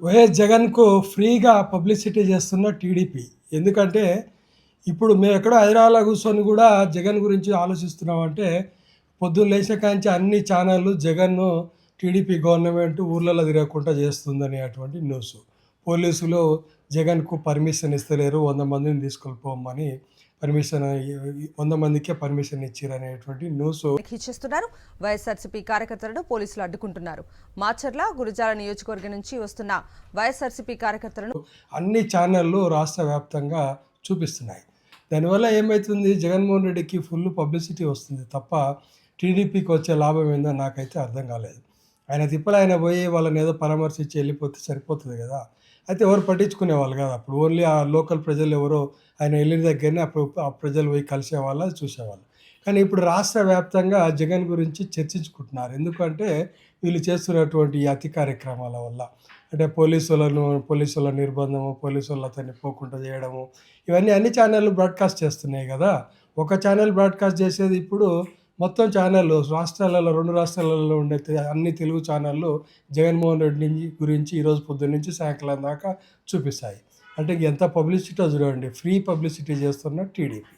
YS జగన్కు ఫ్రీగా publicity చేస్తున్న టీడీపీ. ఎందుకంటే ఇప్పుడు మేము ఎక్కడో హైదరాబాద్లో కూర్చొని కూడా జగన్ గురించి ఆలోచిస్తున్నామంటే పొద్దున్న లేచే కాంచి అన్ని ఛానళ్ళు జగన్ను టీడీపీ గవర్నమెంట్ ఊర్లలో తిరగకుండా చేస్తుందని అటువంటి న్యూస్. పోలీసులు జగన్కు పర్మిషన్ ఇస్తలేరు వంద మందిని తీసుకెళ్ళిపోమని పర్మిషన్ వంద మందికే పర్మిషన్ ఇచ్చారనేటువంటి న్యూస్ ఇచ్చేస్తున్నారు. వైఎస్ఆర్సీపీ కార్యకర్తలను పోలీసులు అడ్డుకుంటున్నారు. మాచర్ల గురజాల నియోజకవర్గం నుంచి వస్తున్న వైఎస్ఆర్సీపీ కార్యకర్తలను అన్ని ఛానళ్ళు రాష్ట్ర వ్యాప్తంగా చూపిస్తున్నాయి. దానివల్ల ఏమవుతుంది జగన్మోహన్ రెడ్డికి ఫుల్ పబ్లిసిటీ వస్తుంది తప్ప టీడీపీకి వచ్చే లాభం ఏందో నాకైతే అర్థం కాలేదు. ఆయన తిప్పలు ఆయన పోయి వాళ్ళని ఏదో పరామర్శించి వెళ్ళిపోతే సరిపోతుంది కదా. అయితే ఎవరు పట్టించుకునే వాళ్ళు కదా. అప్పుడు ఓన్లీ ఆ లోకల్ ప్రజలు ఎవరో ఆయన వెళ్ళిన దగ్గరనే అప్పుడు ఆ ప్రజలు పోయి కలిసేవాళ్ళు చూసేవాళ్ళు. కానీ ఇప్పుడు రాష్ట్ర వ్యాప్తంగా జగన్ గురించి చర్చించుకుంటున్నారు. ఎందుకంటే వీళ్ళు చేస్తున్నటువంటి ఈ అతి కార్యక్రమాల వల్ల. అంటే పోలీసులను పోలీసుల నిర్బంధము పోలీసులు అతన్ని పోకుండా చేయడము. ఇవన్నీ అన్ని ఛానళ్ళు బ్రాడ్కాస్ట్ చేస్తున్నాయి కదా. ఒక ఛానల్ బ్రాడ్కాస్ట్ చేసేది ఇప్పుడు మొత్తం ఛానళ్ళు రాష్ట్రాలలో రెండు రాష్ట్రాలలో ఉండే అన్ని తెలుగు ఛానళ్ళు జగన్మోహన్ రెడ్డి నుంచి గురించి ఈరోజు పొద్దున్న నుంచి సాయంకాలం దాకా చూపిస్తాయి. అంటే ఎంత పబ్లిసిటీ చూడండి ఫ్రీ పబ్లిసిటీ చేస్తున్న టీడీపీ.